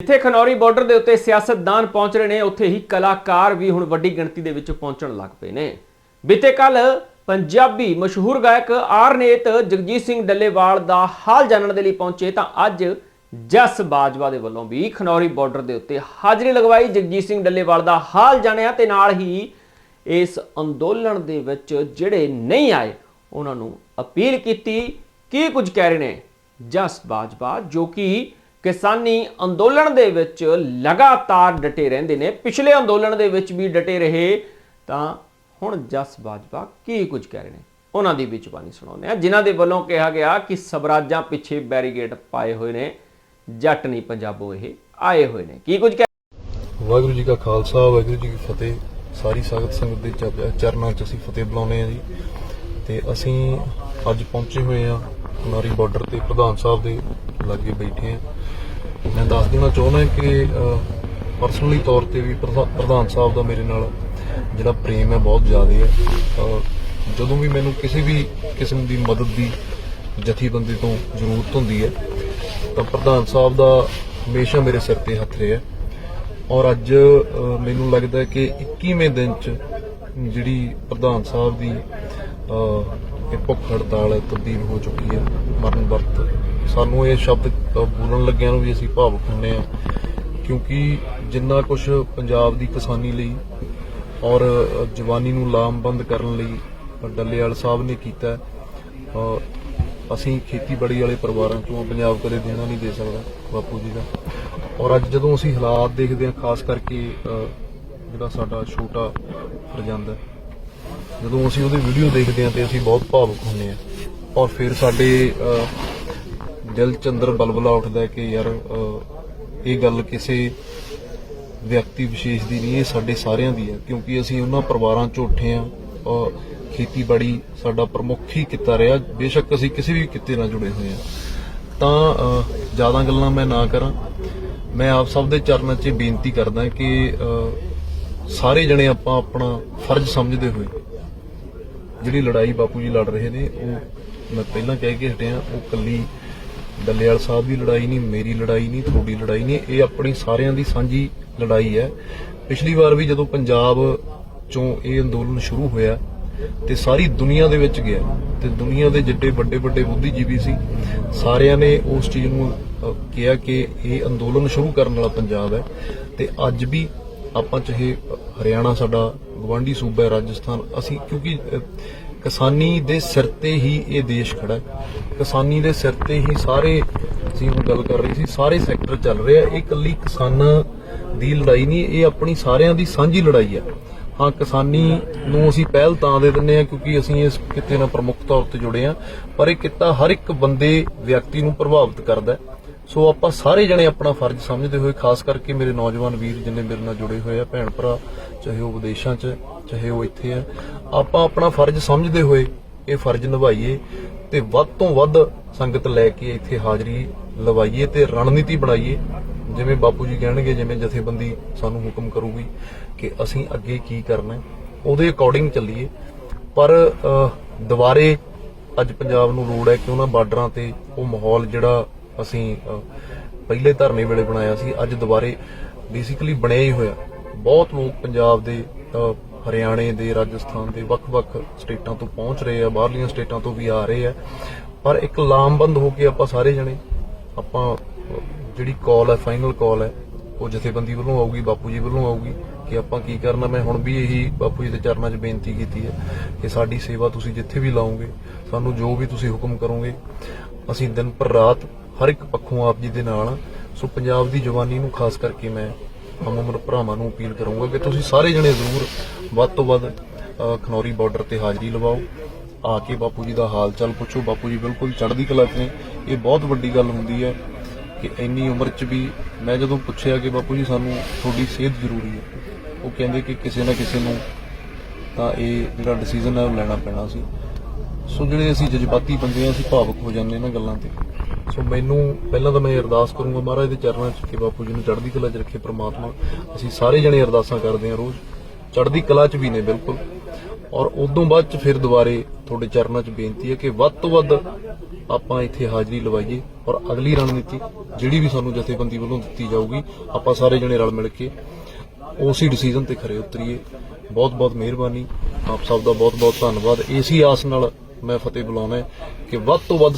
ਜਿੱਥੇ ਖਨੌਰੀ ਬਾਰਡਰ ਦੇ ਉੱਤੇ ਸਿਆਸਤਦਾਨ ਪਹੁੰਚ ਰਹੇ ਨੇ, ਉੱਥੇ ਹੀ ਕਲਾਕਾਰ ਵੀ ਹੁਣ ਵੱਡੀ ਗਿਣਤੀ ਦੇ ਵਿੱਚ ਪਹੁੰਚਣ ਲੱਗ ਪਏ ਨੇ। ਬੀਤੇ ਕੱਲ ਪੰਜਾਬੀ ਮਸ਼ਹੂਰ ਗਾਇਕ ਆਰਨੇਤ ਜਗਜੀਤ ਸਿੰਘ ਡੱਲੇਵਾਲ ਦਾ ਹਾਲ ਜਾਣਨ ਦੇ ਲਈ ਪਹੁੰਚੇ ਤਾਂ ਅੱਜ ਜਸ ਬਾਜਵਾ ਦੇ ਵੱਲੋਂ ਵੀ ਖਨੌਰੀ ਬਾਰਡਰ ਦੇ ਉੱਤੇ ਹਾਜ਼ਰੀ ਲਗਵਾਈ। ਜਗਜੀਤ ਸਿੰਘ ਡੱਲੇਵਾਲ ਦਾ ਹਾਲ ਜਾਣਿਆ ਤੇ ਨਾਲ ਹੀ ਇਸ ਅੰਦੋਲਨ ਦੇ ਵਿੱਚ ਜਿਹੜੇ ਨਹੀਂ ਆਏ, ਉਹਨਾਂ ਨੂੰ ਅਪੀਲ ਕੀਤੀ। ਕੀ ਕੁਝ ਕਹਿ ਰਹੇ ਨੇ ਜਸ ਬਾਜਵਾ, ਜੋ ਕਿ ਕਿਸਾਨੀ ਅੰਦੋਲਨ ਦੇ ਵਿੱਚ ਲਗਾਤਾਰ ਡਟੇ ਰਹਿੰਦੇ ਨੇ। ਪਿਛਲੇ ਅੰਦੋਲਨ ਦੇ ਵਿੱਚ ਵੀ ਡਟੇ ਰਹੇ। ਤਾਂ ਹੁਣ ਜਸ ਬਾਜਵਾ ਕੀ ਕੁਝ ਕਹਿ ਰਹੇ ਨੇ? ਉਹਨਾਂ ਦੀ ਵੀ ਜ਼ੁਬਾਨੀ ਸੁਣਾਉਂਦੇ ਆ ਜਿਨ੍ਹਾਂ ਦੇ ਵੱਲੋਂ ਕਿਹਾ ਗਿਆ ਕਿ ਸਬਰਾਜਾਂ ਪਿੱਛੇ ਬੈਰੀਗੇਡ ਪਾਏ ਹੋਏ ਨੇ। ਜੱਟ ਨਹੀਂ ਪੰਜਾਬੋ ਇਹ, ਆਏ ਹੋਏ ਨੇ। ਕੀ ਕੁਝ ਕਹਿ ਵਾਹਿਗੁਰੂ ਜੀ ਕਾ ਖਾਲਸਾ, ਵਾਹਿਗੁਰੂ ਜੀ ਕੀ ਫਤਿਹ। ਸਾਰੀ ਸੰਗਤ ਸੰਗਤ ਦੇ ਚਰਨਾਂ 'ਚ ਅਸੀਂ ਫਤਿਹ ਬੁਲਾਉਂਦੇ ਹਾਂ ਜੀ। ਤੇ ਅਸੀਂ ਅੱਜ ਪਹੁੰਚੇ ਹੋਏ ਹਾਂ ਕੁਨਾਰੀ ਬਾਰਡਰ ਤੇ ਪ੍ਰਧਾਨ ਸਾਹਿਬ ਦੇ ਲਾਗੇ ਬੈਠੇ ਹਾਂ ਮੈਂ ਦੱਸ ਦੇਣਾ ਚਾਹੁੰਦਾ ਕਿ ਪਰਸਨਲੀ ਤੌਰ ਤੇ ਵੀ ਪ੍ਰਧਾ- ਪ੍ਰਧਾਨ ਸਾਹਿਬ ਦਾ ਮੇਰੇ ਨਾਲ ਜਿਹੜਾ ਪ੍ਰੇਮ ਹੈ ਬਹੁਤ ਜ਼ਿਆਦਾ ਹੈ। ਜਦੋਂ ਵੀ ਮੈਨੂੰ ਕਿਸੇ ਵੀ ਕਿਸਮ ਦੀ ਮਦਦ ਦੀ ਜਥੇਬੰਦੀ ਤੋਂ ਜ਼ਰੂਰਤ ਹੁੰਦੀ ਹੈ, ਤਾਂ ਪ੍ਰਧਾਨ ਸਾਹਿਬ ਦਾ ਹਮੇਸ਼ਾ ਮੇਰੇ ਸਿਰ ਤੇ ਹੱਥ ਰਿਹਾ ਔਰ ਅੱਜ ਮੈਨੂੰ ਲੱਗਦਾ ਕਿ 21ਵੇਂ ਦਿਨ ਚ ਜਿਹੜੀ ਪ੍ਰਧਾਨ ਸਾਹਿਬ ਦੀ ਇਹ ਭੁੱਖ ਹੜਤਾਲ ਤਬਦੀਲ ਹੋ ਚੁੱਕੀ ਹੈ, ਮਰਨ ਵਰਤ ਸਾਨੂੰ ਇਹ ਸ਼ਬਦ ਬੋਲਣ ਲੱਗਿਆਂ ਨੂੰ ਵੀ ਅਸੀਂ ਭਾਵੁਕ ਹੁੰਨੇ ਆ ਕਿਉਂਕਿ ਜਿੰਨਾ ਕੁਝ ਪੰਜਾਬ ਦੀ ਕਿਸਾਨੀ ਲਈ ਔਰ ਜਵਾਨੀ ਨੂੰ ਲਾਮਬੰਦ ਕਰਨ ਲਈ ਡੱਲੇਵਾਲ ਸਾਹਿਬ ਨੇ ਕੀਤਾ ਅਸੀਂ ਖੇਤੀਬਾੜੀ ਵਾਲੇ ਪਰਿਵਾਰਾਂ ਚੋਂ ਪੰਜਾਬ ਕਦੇ ਦੇਣਾ ਨਹੀਂ ਦੇ ਸਕਦਾ, ਬਾਪੂ ਜੀ ਦਾ। ਔਰ ਅੱਜ ਜਦੋਂ ਅਸੀਂ ਹਾਲਾਤ ਦੇਖਦੇ ਹਾਂ, ਖਾਸ ਕਰਕੇ ਜਿਹੜਾ ਸਾਡਾ ਛੋਟਾ ਫਰਜ਼ੰਦ ਹੈ, ਜਦੋਂ ਅਸੀਂ ਉਹਦੀ ਵੀਡੀਓ ਦੇਖਦੇ ਹਾਂ ਤੇ ਅਸੀਂ ਬਹੁਤ ਭਾਵੁਕ ਹੁੰਦੇ ਹਾਂ। ਔਰ ਫਿਰ ਸਾਡੇ ਦਿਲ ਚ ਅੰਦਰ ਬਲਬਲਾ ਉੱਠਦਾ ਕਿ ਯਾਰ ਇਹ ਗੱਲ ਕਿਸੇ ਵਿਅਕਤੀ ਵਿਸ਼ੇਸ਼ ਦੀ ਨਹੀਂ, ਇਹ ਸਾਡੇ ਸਾਰਿਆਂ ਦੀ ਹੈ, ਕਿਉਂਕਿ ਅਸੀਂ ਉਹਨਾਂ ਪਰਿਵਾਰਾਂ ਚੋਂ ਉੱਠੇ ਆ ਖੇਤੀਬਾੜੀ ਸਾਡਾ ਪ੍ਰਮੁੱਖ ਹੀ ਕਿੱਤਾ ਰਿਹਾ, ਬੇਸ਼ੱਕ ਅਸੀਂ ਕਿਸੇ ਵੀ ਕਿੱਤੇ ਨਾਲ ਜੁੜੇ ਹੋਏ ਆ ਤਾਂ ਜ਼ਿਆਦਾ ਗੱਲਾਂ ਮੈਂ ਨਾ ਕਰਾਂ। ਮੈਂ ਆਪ ਸਭ ਦੇ ਚਰਨਾਂ 'ਚ ਬੇਨਤੀ ਕਰਦਾ ਕਿ ਸਾਰੇ ਜਣੇ ਆਪਾਂ ਆਪਣਾ ਫਰਜ਼ ਸਮਝਦੇ ਹੋਏ ਜਿਹੜੀ ਲੜਾਈ ਬਾਪੂ ਜੀ ਲੜ ਰਹੇ ਨੇ, ਉਹ ਮੈਂ ਪਹਿਲਾਂ ਕਹਿ ਕੇ ਹਟਿਆ, ਉਹ ਕੱਲੀ ਡੱਲੇਵਾਲ ਸਾਹਿਬ ਦੀ ਲੜਾਈ ਨਹੀਂ, ਮੇਰੀ ਲੜਾਈ ਨਹੀਂ, ਤੁਹਾਡੀ ਲੜਾਈ ਨਹੀਂ, ਇਹ ਆਪਣੀ ਸਾਰਿਆਂ ਦੀ ਸਾਂਝੀ ਲੜਾਈ ਹੈ। ਪਿਛਲੀ ਵਾਰ ਵੀ ਜਦੋਂ ਪੰਜਾਬ ਚੋਂ ਇਹ ਅੰਦੋਲਨ ਸ਼ੁਰੂ ਹੋਇਆ ਤੇ ਸਾਰੀ ਦੁਨੀਆ ਦੇ ਵਿੱਚ ਗਿਆ ਤੇ ਦੁਨੀਆ ਦੇ ਜਿੱਡੇ ਵੱਡੇ ਵੱਡੇ ਬੁੱਧੀਜੀਵੀ ਸੀ, ਸਾਰਿਆਂ ਨੇ ਉਸ ਚੀਜ਼ ਨੂੰ ਕਿਹਾ ਕਿ ਇਹ ਅੰਦੋਲਨ ਸ਼ੁਰੂ ਕਰਨ ਵਾਲਾ ਪੰਜਾਬ ਹੈ ਤੇ ਅੱਜ ਵੀ ਆਪਾਂ ਚਾਹੇ ਹਰਿਆਣਾ ਸਾਡਾ ਗਵਾਂਢੀ ਸੂਬਾ ਹੈ, ਰਾਜਸਥਾਨ, ਅਸੀਂ ਕਿਉਂਕਿ ਕਿਸਾਨੀ ਦੇ ਸਿਰ ਤੇ ਹੀ ਇਹ ਦੇਸ਼ ਖੜਾ ਹੈ। ਕਿਸਾਨੀ ਦੇ ਸਿਰ ਤੇ ਹੀ ਸਾਰੇ, ਅਸੀਂ ਹੁਣ ਗੱਲ ਕਰ ਰਹੇ ਸੀ, ਸਾਰੇ ਸੈਕਟਰ ਚੱਲ ਰਹੇ ਆ। ਇਹ ਇਕੱਲੀ ਕਿਸਾਨਾਂ ਦੀ ਲੜਾਈ ਨਹੀਂ, ਇਹ ਆਪਣੀ ਸਾਰਿਆਂ ਦੀ ਸਾਂਝੀ ਲੜਾਈ ਹੈ ਹਾਂ, ਕਿਸਾਨੀ ਨੂੰ ਅਸੀਂ ਪਹਿਲ ਤਾਂ ਦੇ ਦਿੰਦੇ ਆ ਕਿਉਂਕਿ ਅਸੀਂ ਇਸ ਕਿੱਤੇ ਨਾਲ ਪ੍ਰਮੁੱਖ ਤੌਰ ਤੇ ਜੁੜੇ ਆ ਪਰ ਇਹ ਕਿੱਤਾ ਹਰ ਇੱਕ ਬੰਦੇ ਵਿਅਕਤੀ ਨੂੰ ਪ੍ਰਭਾਵਿਤ ਕਰਦਾ ਹੈ। ਸੋ ਆਪਾਂ ਸਾਰੇ ਜਣੇ ਆਪਣਾ ਫਰਜ਼ ਸਮਝਦੇ ਹੋਏ, ਖਾਸ ਕਰਕੇ ਮੇਰੇ ਨੌਜਵਾਨ ਵੀਰ ਜਿੰਨੇ ਮੇਰੇ ਨਾਲ ਜੁੜੇ ਹੋਏ ਆ, ਭੈਣ ਭਰਾ, ਚਾਹੇ ਉਹ ਵਿਦੇਸ਼ਾਂ 'ਚ, ਚਾਹੇ ਉਹ ਇੱਥੇ ਆ, ਆਪਾਂ ਆਪਣਾ ਫਰਜ਼ ਸਮਝਦੇ ਹੋਏ ਇਹ ਫਰਜ਼ ਨਿਭਾਈਏ ਤੇ ਵੱਧ ਤੋਂ ਵੱਧ ਸੰਗਤ ਲੈ ਕੇ ਇੱਥੇ ਹਾਜ਼ਰੀ ਲਵਾਈਏ ਤੇ ਰਣਨੀਤੀ ਬਣਾਈਏ। ਜਿਵੇਂ ਬਾਪੂ ਜੀ ਕਹਿਣਗੇ, ਜਿਵੇਂ ਜਥੇਬੰਦੀ ਸਾਨੂੰ ਹੁਕਮ ਕਰੂਗੀ ਕਿ ਅਸੀਂ ਅੱਗੇ ਕੀ ਕਰਨਾ ਹੈ, ਉਹਦੇ ਅਕੋਰਡਿੰਗ ਚੱਲੀਏ। ਪਰ ਦੁਬਾਰੇ ਅੱਜ ਪੰਜਾਬ ਨੂੰ ਲੋੜ ਹੈ ਕਿ ਉਹਨਾਂ ਬਾਰਡਰਾਂ ਤੇ ਉਹ ਮਾਹੌਲ ਜਿਹੜਾ ਅਸੀਂ ਪਹਿਲੇ ਧਰਨੇ ਵੇਲੇ ਬਣਾਇਆ ਸੀ, ਅੱਜ ਦੁਬਾਰੇ ਬੇਸਿਕਲੀ ਬਣਿਆ ਹੀ ਹੋਇਆ। ਬਹੁਤ ਲੋਕ ਪੰਜਾਬ ਦੇ ਹਰਿਆਣੇ ਦੇ, ਰਾਜਸਥਾਨ ਦੇ ਵੱਖ-ਵੱਖ ਸਟੇਟਾਂ ਤੋਂ ਪਹੁੰਚ ਰਹੇ ਆ, ਬਾਹਰਲੀਆਂ ਸਟੇਟਾਂ ਤੋਂ ਵੀ ਆ ਰਹੇ ਆ। ਪਰ ਇੱਕ ਲਾਮਬੰਦ ਹੋ ਕੇ ਆਪਾਂ ਸਾਰੇ ਜਣੇ, ਆਪਾਂ ਜਿਹੜੀ ਕਾਲ ਹੈ ਫਾਈਨਲ ਕਾਲ ਹੈ, ਉਹ ਜਥੇਬੰਦੀ ਵੱਲੋਂ ਆਊਗੀ, ਬਾਪੂ ਜੀ ਵੱਲੋਂ ਆਊਗੀ ਕਿ ਆਪਾਂ ਕੀ ਕਰਨਾ। ਮੈਂ ਹੁਣ ਵੀ ਇਹੀ ਬਾਪੂ ਜੀ ਦੇ ਚਰਨਾਂ 'ਚ ਬੇਨਤੀ ਕੀਤੀ ਹੈ ਕਿ ਸਾਡੀ ਸੇਵਾ ਤੁਸੀਂ ਜਿੱਥੇ ਵੀ ਲਾਓਗੇ, ਸਾਨੂੰ ਜੋ ਵੀ ਤੁਸੀਂ ਹੁਕਮ ਕਰੋਗੇ, ਅਸੀਂ ਦਿਨ ਪਰ ਰਾਤ ਹਰ ਇੱਕ ਪੱਖੋਂ ਆਪ ਜੀ ਦੇ ਨਾਲ। ਸੋ ਪੰਜਾਬ ਦੀ ਜਵਾਨੀ ਨੂੰ ਖਾਸ ਕਰਕੇ ਮੈਂ ਹਮ ਉਮਰ ਭਰਾਵਾਂ ਨੂੰ ਅਪੀਲ ਕਰੂੰਗਾ ਕਿ ਤੁਸੀਂ ਸਾਰੇ ਜਣੇ ਜ਼ਰੂਰ ਵੱਧ ਤੋਂ ਵੱਧ ਖਨੌਰੀ ਬਾਰਡਰ ਤੇ ਹਾਜ਼ਰੀ ਲਵਾਓ। ਆ ਕੇ ਬਾਪੂ ਜੀ ਦਾ ਹਾਲ ਚਾਲ ਪੁੱਛੋ। ਬਾਪੂ ਜੀ ਬਿਲਕੁਲ ਚੜ੍ਹਦੀ ਕਲਾ 'ਚ ਨੇ। ਇਹ ਬਹੁਤ ਵੱਡੀ ਗੱਲ ਹੁੰਦੀ ਹੈ ਕਿ ਇੰਨੀ ਉਮਰ 'ਚ ਵੀ ਮੈਂ ਜਦੋਂ ਪੁੱਛਿਆ ਕਿ ਬਾਪੂ ਜੀ ਸਾਨੂੰ ਤੁਹਾਡੀ ਸਿਹਤ ਜ਼ਰੂਰੀ ਹੈ, ਉਹ ਕਹਿੰਦੇ ਕਿ ਕਿਸੇ ਨਾ ਕਿਸੇ ਨੂੰ ਤਾਂ ਇਹ ਜਿਹੜਾ ਡਿਸੀਜਨ ਹੈ ਉਹ ਲੈਣਾ ਪੈਣਾ ਸੀ। ਸੋ ਜਿਹੜੇ ਅਸੀਂ ਜਜ਼ਬਾਤੀ ਬੰਦੇ ਆ ਅਸੀਂ ਭਾਵੁਕ ਹੋ ਜਾਂਦੇ ਇਹਨਾਂ ਗੱਲਾਂ ਤੇ। ਸੋ ਮੈਨੂੰ ਪਹਿਲਾਂ ਤਾਂ ਮੈਂ ਅਰਦਾਸ ਕਰੂੰਗਾ ਮਹਾਰਾਜ ਦੇ ਚਰਨਾਂ 'ਚ ਕਿ ਬਾਪੂ ਜੀ ਨੂੰ ਚੜ੍ਹਦੀ ਕਲਾ 'ਚ ਰੱਖੇ ਪ੍ਰਮਾਤਮਾ। ਅਸੀਂ ਸਾਰੇ ਜਣੇ ਅਰਦਾਸਾਂ ਕਰਦੇ ਹਾਂ ਰੋਜ਼। ਚੜ੍ਹਦੀ ਕਲਾ 'ਚ ਵੀ ਨੇ ਬਿਲਕੁਲ। ਔਰ ਉਦੋਂ ਬਾਅਦ ਚ ਫਿਰ ਦੁਬਾਰੇ ਤੁਹਾਡੇ ਚਰਨਾਂ 'ਚ ਬੇਨਤੀ ਹੈ ਕਿ ਵੱਧ ਤੋਂ ਵੱਧ ਆਪਾਂ ਇੱਥੇ ਹਾਜ਼ਰੀ ਲਵਾਈਏ ਔਰ ਅਗਲੀ ਰਣਨੀਤੀ ਜਿਹੜੀ ਵੀ ਸਾਨੂੰ ਜਥੇਬੰਦੀ ਵੱਲੋਂ ਦਿੱਤੀ ਜਾਊਗੀ, ਆਪਾਂ ਸਾਰੇ ਜਣੇ ਰਲ ਮਿਲ ਕੇ ਉਸੇ ਡਿਸੀਜਨ ਤੇ ਖਰੇ ਉਤਰੀਏ। ਬਹੁਤ ਬਹੁਤ ਮਿਹਰਬਾਨੀ। ਆਪ ਸਭ ਦਾ ਬਹੁਤ ਬਹੁਤ ਧੰਨਵਾਦ। ਇਸੀ ਆਸ ਨਾਲ ਮੈਂ ਫਤਿਹ ਬੁਲਾਉਣਾ ਕਿ ਵੱਧ ਤੋਂ ਵੱਧ